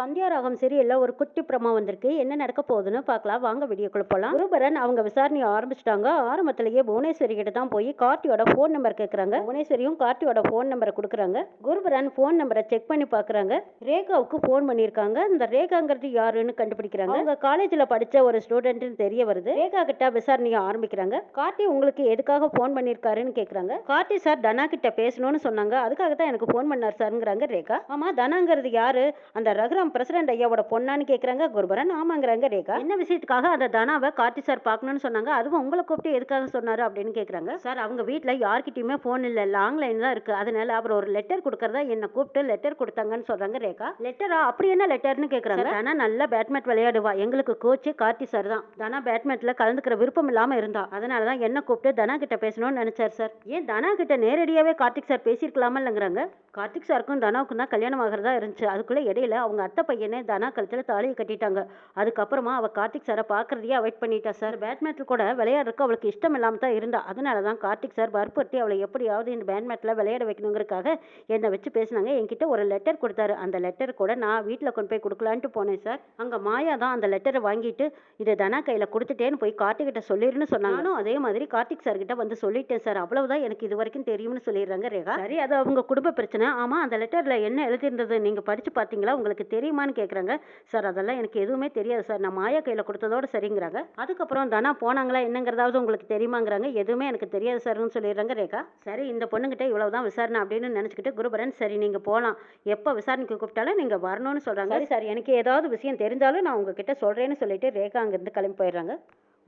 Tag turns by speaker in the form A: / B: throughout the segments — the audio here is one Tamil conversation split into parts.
A: சந்தியா ராகம் சீரியல்ல ஒரு குட்டி பிரமா வந்திருக்கு. என்ன நடக்க போகுதுன்னு பார்க்கலாம். வாங்க வீடியோக்குள்ள போகலாம் குருபரன் அவங்க விசாரணையை ஆரம்பிச்சிட்டாங்க. ஆரம்பத்திலேயே புவனேஸ்வரி கிட்ட தான் போய் கார்த்தியோட ஃபோன் நம்பர் கேட்குறாங்க புவனேஸ்வரியும் கார்த்தியோட ஃபோன் நம்பரை கொடுக்குறாங்க. குருபரன் ஃபோன் நம்பரை செக் பண்ணி பார்க்குறாங்க. ரேகாவுக்கு ஃபோன் பண்ணியிருக்காங்க. இந்த ரேகாங்கிறது யாருன்னு கண்டுபிடிக்கிறாங்க. அவங்க காலேஜில் படித்த ஒரு ஸ்டூடெண்ட்னு தெரிய வருது. ரேகா கிட்ட விசாரணையை ஆரம்பிக்கிறாங்க. கார்த்தி உங்களுக்கு எதுக்காக ஃபோன் பண்ணியிருக்காருன்னு கேட்குறாங்க கார்த்தி சார் தனா கிட்ட பேசணும்னு சொன்னாங்க. அதுக்காக தான் எனக்கு ஃபோன் பண்ணார் சாருங்கிறாங்க ரேகா. ஆமாம் தனாங்கிறது யாரு? அந்த ரகுராம் பிரசிடென்ட் ஐயாவோட பொண்ணான்னு கேட்குறாங்க குருபரன் ஆமாங்கிறாங்க ரேகா. என்ன விஷயத்துக்காக அந்த தனாவை கார்த்தி சார் பார்க்கணும்னு சொன்னாங்க? அதுவும் உங்களை கூப்பிட்டு எதுக்காக சொன்னாரு அப்படின்னு கேட்குறாங்க சார் அவங்க வீட்டில் யார்கிட்டயுமே ஃபோன் இல்லை லாங் லைன் தான் இருக்கு. அதனால அவர் ஒரு லெட்டர் கொடுக்கறதா என்னை கூப்பிட்டு லெட்டர் கொடுத்தாங்கன்னு சொல்றாங்க ரேகா. லெட்டரா அப்படி என்ன லெட்டர்னு கேட்குறாங்க தனா நல்லா பேட்மேட் விளையாடுவா. எங்களுக்கு கோச்சு கார்த்தி சார் தான். தனா பேட்மேட்ல கலந்துக்கிற விருப்பம் இல்லாம இருந்தா. அதனால தான் என்ன கூப்பிட்டு தனா கிட்ட பேசணும்னு நினைச்சார் சார். ஏன் தனா கிட்ட நேரடியாவே கார்த்திக் சார் பேசியிருக்கலாமா இல்லைங்கிறாங்க? கார்த்திக் சாருக்கும் தனாவுக்கும் தான் கல்யாணம் ஆகிறதா இருந்துச்சு. அதுக்குள்ள இடையில அவங்க அத்தை பையனை தனா கழுத்துல தாலியை கட்டிட்டாங்க. அதுக்கப்புறமா அவ கார்த்திக் சாரை பார்க்குறதையே அவாய்ட் பண்ணிட்டா சார் பேட்மேட்டில் கூட விளையாடுறதுக்கு அவளுக்கு இஷ்டம் இல்லாம தான் இருந்தா. அதனால தான் கார்த்திக் சார் வற்புறுத்தி அவளை எப்படியாவது இந்த பேட்மேட்டில் விளையாட வைக்கணுங்கிறதுக்காக என்னை வச்சு பேசினாங்க. என்கிட்ட ஒரு லெட்டர் கொடுத்தாரு. அந்த லெட்டர் கூட நான் வீட்டில் கொண்டு போய் கொடுக்கலான்ட்டு போனேன் சார் அங்க மாயா தான் அந்த லெட்டரை வாங்கிட்டு இதை தனா கையில கொடுத்துட்டேன்னு போய் கார்த்திக் கிட்ட சொல்லிருன்னு சொன்னாலும் அதே மாதிரி கார்த்திக் சார் கிட்ட வந்து சொல்லிட்டேன் சார் அவ்வளவுதான் எனக்கு இது வரைக்கும் தெரியும்னு சொல்லிடுறாங்க ரேகா. சரி அது அவங்க குடும்ப பிரச்சனை. ஆமா அந்த லெட்டர்ல என்ன எழுதியிருந்தது? நீங்க படிச்சு பாத்தீங்களா உங்களுக்கு தெரியுமான்னு கேட்குறாங்க சார் அதெல்லாம் எனக்கு எதுவுமே தெரியாது சார். நான் மாயா கையில் கொடுத்ததோட சரிங்கிறாங்க. அதுக்கப்புறம் தானா போனாங்களா என்னங்கிறதாவது உங்களுக்கு தெரியுமாங்கிறாங்க. எதுவுமே எனக்கு தெரியாது சார்னு சொல்லிடுறாங்க ரேகா. சரி இந்த பொண்ணுகிட்ட இவ்வளவுதான் விசாரணை அப்படின்னு நினச்சிக்கிட்டு குருபரன் சரி நீங்கள் போகலாம் எப்போ விசாரணைக்கு கூப்பிட்டாலும் நீங்கள் வரணும்னு சொல்கிறாங்க சரி சார். எனக்கு ஏதாவது விஷயம் தெரிஞ்சாலும் நான் உங்ககிட்ட சொல்கிறேன்னு சொல்லிட்டு ரேகா அங்கேருந்து கிளம்பி போயிடுறாங்க.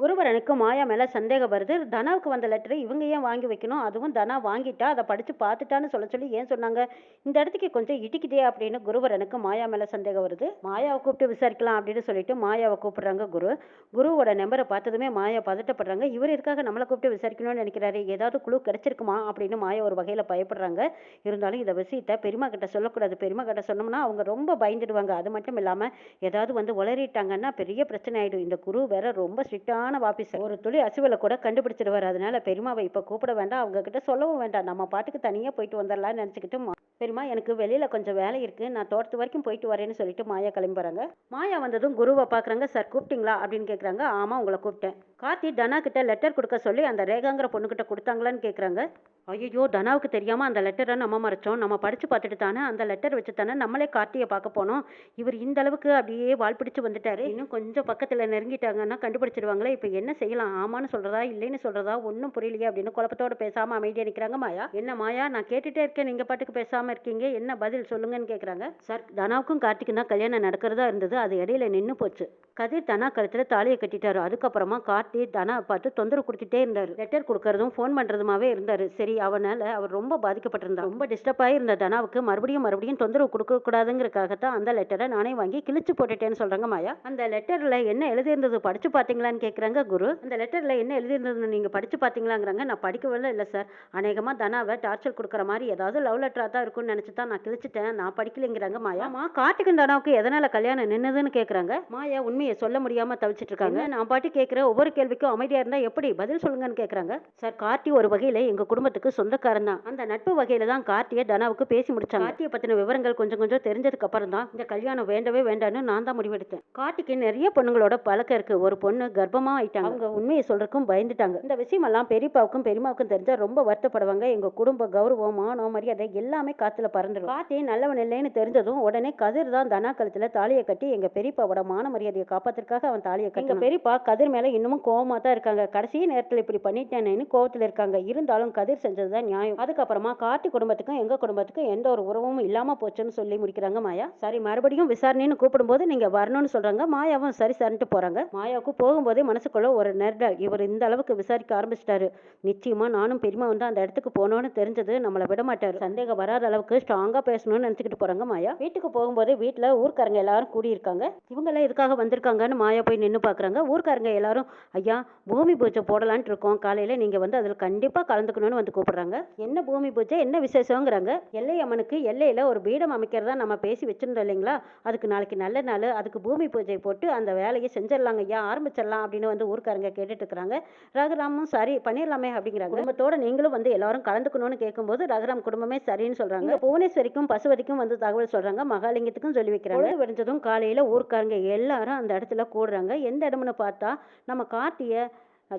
A: குருவரனுக்கு மாயா மேலே சந்தேகம் வருது. தனாவுக்கு வந்த லெட்டரை இவங்க ஏன் வாங்கி வைக்கணும்? அதுவும் தனா வாங்கிட்டா அதை படித்து பார்த்துட்டான்னு சொல்ல சொல்லி ஏன் சொன்னாங்க? இந்த இடத்துக்கு கொஞ்சம் இடிக்குதே அப்படின்னு குருவரனுக்கு மாயா மேலே சந்தேகம் வருது. மாயாவை கூப்பிட்டு விசாரிக்கலாம் அப்படின்னு சொல்லிட்டு மாயாவை கூப்பிடுறாங்க குரு. குருவோட நம்பரை பார்த்ததுமே மாயா பதட்டப்படுறாங்க. இவர் இருக்காக நம்மளை கூப்பிட்டு விசாரிக்கணும்னு நினைக்கிறாரு? ஏதாவது குழு கிடைச்சிருக்குமா? அப்படின்னு மாயா ஒரு வகையில் பயப்படுறாங்க. இருந்தாலும் இந்த விஷயத்தை பெரியமா கிட்ட சொல்லக்கூடாது. பெரியமா கிட்ட சொன்னோம்னா அவங்க ரொம்ப பயந்துடுவாங்க. அது மட்டும் இல்லாமல் ஏதாவது வந்து உளறிட்டாங்கன்னா பெரிய பிரச்சனை ஆகிடும் இந்த குரு வேற ரொம்ப ஸ்ட்ரிக்டான ஆஃபீஸர் ஒரு துளி அசுவலை கூட கண்டுபிடிச்சிடுவார். அதனால பெரியமாவை இப்போ கூப்பிட வேண்டாம். அவங்க கிட்ட சொல்லவும் வேண்டாம். நம்ம பாட்டுக்கு தனியாக போயிட்டு வந்துடலாம்னு நினச்சிக்கிட்டு மா- பெரியமா எனக்கு வெளியில் கொஞ்சம் வேலை இருக்குது நான் தோட்டத்து வரைக்கும் போயிட்டு வரேன்னு சொல்லிட்டு மாயா கிளம்புறாங்க. மாயா வந்ததும் குருவை பார்க்குறாங்க சார் கூப்பிட்டீங்களா? அப்படின்னு கேட்குறாங்க ஆமாம் உங்களை கூப்பிட்டேன். கார்த்தி தனா கிட்ட லெட்டர் கொடுக்க சொல்லி அந்த ரேகாங்கிற பொண்ணுக்கிட்ட கொடுத்தாங்களான்னு கேட்குறாங்க ஐயோ தனாவுக்கு தெரியாமல் அந்த லெட்டரை நம்ம மறைச்சோம். நம்ம படித்து பார்த்துட்டு தானே அந்த லெட்டர் வச்சு தானே நம்மளே கார்த்தியை பார்க்க போனோம். இவர் இந்த அளவுக்கு அப்படியே வால் பிடிச்சு வந்துட்டாரு. இன்னும் கொஞ்சம் பக்கத்தில் நெருங்கிட்டாங்கன்னா கண்டுபிடிச்சிருவாங்களே. இப்போ என்ன செய்யலாம்? ஆமான்னு சொல்கிறதா இல்லைன்னு சொல்கிறதா ஒன்றும் புரியலையே அப்படின்னு குழப்பத்தோடு பேசாமல் அமைதியாக நிற்கிறாங்க மாயா. என்ன மாயா நான் கேட்டுகிட்டே இருக்கேன். நீங்கள் பாட்டுக்கு பேசாமல் பேசாமல் இருக்கீங்க என்ன பதில் சொல்லுங்கன்னு கேட்குறாங்க சார் தனாவுக்கும் கார்த்திக்கும் தான் கல்யாணம் நடக்கிறதா இருந்தது அது இடையில நின்று போச்சு. கதிர் தனா கழுத்தில் தாலியை கட்டிட்டாரு. அதுக்கப்புறமா கார்த்தி தனா பார்த்து தொந்தரவு கொடுத்துட்டே இருந்தாரு. லெட்டர் கொடுக்கறதும் ஃபோன் பண்றதுமாவே இருந்தாரு. சரி அவனால அவர் ரொம்ப பாதிக்கப்பட்டிருந்தார் ரொம்ப டிஸ்டர்ப் ஆகியிருந்த தனாவுக்கு மறுபடியும் மறுபடியும் தொந்தரவு கொடுக்க தான் அந்த லெட்டரை நானே வாங்கி கிழிச்சு போட்டுட்டேன்னு சொல்றாங்க மாயா. அந்த லெட்டர்ல என்ன எழுதியிருந்தது படிச்சு பாத்தீங்களான்னு கேட்குறாங்க குரு. அந்த லெட்டர்ல என்ன எழுதியிருந்ததுன்னு நீங்க படிச்சு பாத்தீங்களாங்கிறாங்க நான் படிக்கவே இல்லை சார். அநேகமா தனாவை டார்ச்சர் கொடுக்குற மாதிரி ஏதாவது லவ் லெட்டரா தான் இருக்கும்னு நினைச்சு தான் நான் கிழிச்சிட்டேன். நான் படிக்கலைங்கிறாங்க மாயா. மா காட்டுக்கும் தனாவுக்கு எதனால கல்யாணம் நின்னதுன்னு கேக்குறாங்க. மாயா உண்மையை சொல்ல முடியாம தவிச்சிட்டு இருக்காங்க நான் பாட்டு கேட்கிற ஒவ்வொரு கேள்விக்கும் அமைதியா இருந்தா எப்படி? பதில் சொல்லுங்கன்னு கேக்குறாங்க. சார் கார்த்தி ஒரு வகையில எங்க குடும்பத்துக்கு சொந்தக்காரன் தான். அந்த நட்பு வகையில தான் கார்த்தியை தனாவுக்கு பேசி முடிச்சாங்க. கார்த்தியை பத்தின விவரங்கள் கொஞ்சம் கொஞ்சம் தெரிஞ்சதுக்கு அப்புறம் தான் இந்த கல்யாணம் வேண்டவே வேண்டாம்னு நான் தான் முடிவெடுத்தேன். கார்த்திக்கு நிறைய பொண்ணுங்களோட பழக்கம் இருக்கு. ஒரு பொண்ணு கர்ப்பமா ஆயிட்டாங்க. அவங்க உண்மையை சொல்றதுக்கும் பயந்துட்டாங்க. இந்த விஷயமெல்லாம் பெரியப்பாவுக்கும் பெரியமாவுக்கும் தெரிஞ்சா ரொம்ப வருத்தப்படுவாங்க. எங்க குடும்ப கௌரவம் மானம் மரியாதை எல்லாமே காத்துல பறந்துடும். கார்த்தி நல்லவன் இல்லைன்னு தெரிஞ்சதும் உடனே கதிர் தான் தனா கழுத்துல தாலியை கட்டி எங்க பெரியப்பாவோட மான மரியாதையை காப்பாத்துறதுக்காக அவன் தாலியை கட்டி பெரியப்பா கதிர் மேல இன்னமும் கோவமா தான் இருக்காங்க. கடைசி நேரத்துல இப்படி பண்ணிட்டேனேன்னு கோவத்துல இருக்காங்க. இருந்தாலும் கதிர் செஞ்சதுதான் நியாயம். அதுக்கப்புறமா கார்த்தி குடும்பத்துக்கும் எங்க குடும்பத்துக்கும் எந்த ஒரு உறவும் இல்லாம போச்சுன்னு சொல்லி முடிக்கிறாங்க மாயா. சரி மறுபடியும் விசாரணைன்னு கூப்பிடும்போது நீங்க வரணும்னு சொல்றாங்க. மாயாவும் சரி சரின்ட்டு போறாங்க. மாயாவுக்கு போகும்போதே மனசுக்குள்ள ஒரு நெருடல். இவர் இந்த அளவுக்கு விசாரிக்க ஆரம்பிச்சிட்டாரு. நிச்சயமா நானும் பெரியமா வந்து அந்த இடத்துக்கு போனோன்னு தெரிஞ்சது. நம்மளை விட மாட்டாரு. சந்தேகம் வராத அளவுக்கு ஸ்ட்ராங்காக பேசணும்னு நினச்சிக்கிட்டு போகிறாங்க மாயா. வீட்டுக்கு போகும்போது வீட்டில் ஊர்க்காரங்க எல்லாரும் கூடியிருக்காங்க. இவங்கெல்லாம் எதுக்காக வந்திருக்காங்கன்னு மாயா போய் நின்று பார்க்குறாங்க ஊர்க்காரங்க எல்லாரும் ஐயா பூமி பூஜை போடலான்ட்டு இருக்கோம். காலையில் நீங்கள் வந்து அதில் கண்டிப்பாக கலந்துக்கணும்னு வந்து கூப்பிட்றாங்க. என்ன பூமி பூஜை? என்ன விசேஷங்கிறாங்க? எல்லை அம்மனுக்கு எல்லையில் ஒரு பீடம் அமைக்கிறதா நம்ம பேசி வச்சிருந்தோம் இல்லைங்களா? அதுக்கு நாளைக்கு நல்ல நாள். அதுக்கு பூமி பூஜை போட்டு அந்த வேலையை செஞ்சிடலாங்க ஐயா ஆரம்பிச்சிடலாம் அப்படின்னு வந்து ஊர்க்காரங்க கேட்டுட்டு இருக்கிறாங்க ரகுராமும் சரி பண்ணிடலாமே அப்படிங்கிறாங்க. குடும்பத்தோட நீங்களும் வந்து எல்லாரும் கலந்துக்கணும்னு கேட்கும்போது ரகுராம் குடும்பமே சரின்னு சொல்கிறாங்க சொல்றாங்க. புவனேஸ்வரிக்கும் பசுவதிக்கும் வந்து தகவல் சொல்றாங்க. மகாலிங்கத்துக்கும் சொல்லி வைக்கிறாங்க. விடிஞ்சதும் காலையில ஊர்க்காரங்க எல்லாரும் அந்த இடத்துல கூடுறாங்க. எந்த இடம்னு பார்த்தா நம்ம கார்த்திய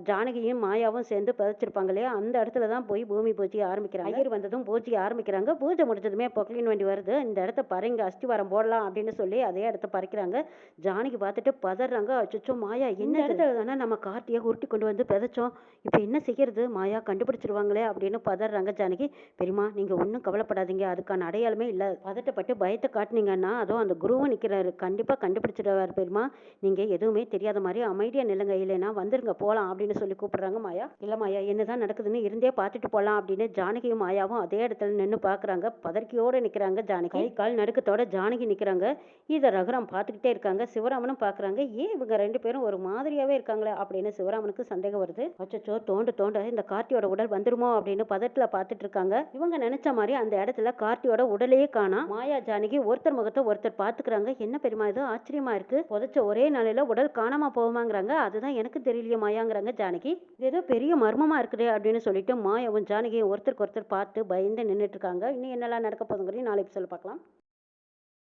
A: ஜானகியும் மாயாவும் சேர்ந்து பதிச்சிருப்பாங்க இல்லையா அந்த இடத்துல தான் போய் பூமி பூஜையை ஆரம்பிக்கிறாங்க. ஐயர் வந்ததும் பூஜையை ஆரம்பிக்கிறாங்க. பூஜை முடிஞ்சதுமே பொக்லின் வண்டி வருது. இந்த இடத்த பறைங்க அஸ்திவாரம் போடலாம் அப்படின்னு சொல்லி அதே இடத்த பறிக்கிறாங்க. ஜானகி பார்த்துட்டு பதறாங்க. அச்சோ மாயா என்ன இடத்துல தானே நம்ம கார்த்தியை உருட்டி கொண்டு வந்து விதைச்சோம் இப்போ என்ன செய்யறது? மாயா கண்டுபிடிச்சிருவாங்களே அப்படின்னு பதறாங்க ஜானகி. பெரியம்மா நீங்கள் ஒன்றும் கவலைப்படாதீங்க. அதுக்கான அடையாளமே இல்லை. பதட்டப்பட்டு பயத்தை காட்டுனீங்கன்னா அதுவும் அந்த குருவும் நிற்கிறாரு கண்டிப்பாக கண்டுபிடிச்சிடுவார் பெரியம்மா. நீங்கள் எதுவுமே தெரியாத மாதிரி அமைதியாக நில்லுங்க. இல்லைன்னா வந்துருங்க போகலாம் அப்படின்னு சொல்லி கூப்பிடுறாங்க மாயா. இல்லை மாயா என்னதான் நடக்குதுன்னு இருந்தே பார்த்துட்டு போகலாம் அப்படின்னு ஜானகியும் மாயாவும் அதே இடத்துல நின்று பார்க்குறாங்க. பதற்கியோடு நிற்கிறாங்க ஜானகி. கை கால் நடுக்கத்தோட ஜானகி நிற்கிறாங்க இதை ரகுராம் பார்த்துக்கிட்டே இருக்காங்க. சிவராமனும் பார்க்குறாங்க. ஏன் இவங்க ரெண்டு பேரும் ஒரு மாதிரியாவே இருக்காங்களே அப்படின்னு சிவராமனுக்கு சந்தேகம் வருது. அச்சச்சோ தோண்டு தோண்ட இந்த கார்த்தியோட உடல் வந்துருமோ அப்படின்னு பதட்டில் பார்த்துட்டு இருக்காங்க. இவங்க நினைச்ச மாதிரி அந்த இடத்துல கார்த்தியோட உடலையே காணா. மாயா ஜானகி ஒருத்தர் முகத்தை ஒருத்தர் பார்த்துக்கிறாங்க. என்ன பெருமா இது? ஆச்சரியமா இருக்கு. புதைச்ச ஒரே நாளையில உடல் காணாம போகுமாங்கிறாங்க. அதுதான் எனக்கு தெரியலையே மாயாங்கிறாங்க ஜானகி இது ஏதோ பெரிய மர்மமா இருக்குதே அப்படின்னு சொல்லிட்டு மாயாவும் ஜானகியும் ஒருத்தருக்கு ஒருத்தர் பார்த்து பயந்து நின்றுட்டு இருக்காங்க. இன்னும் என்னெல்லாம் நடக்க போதுங்கிறதையும் நாளைக்கு சொல்ல பார்க்கலாம்.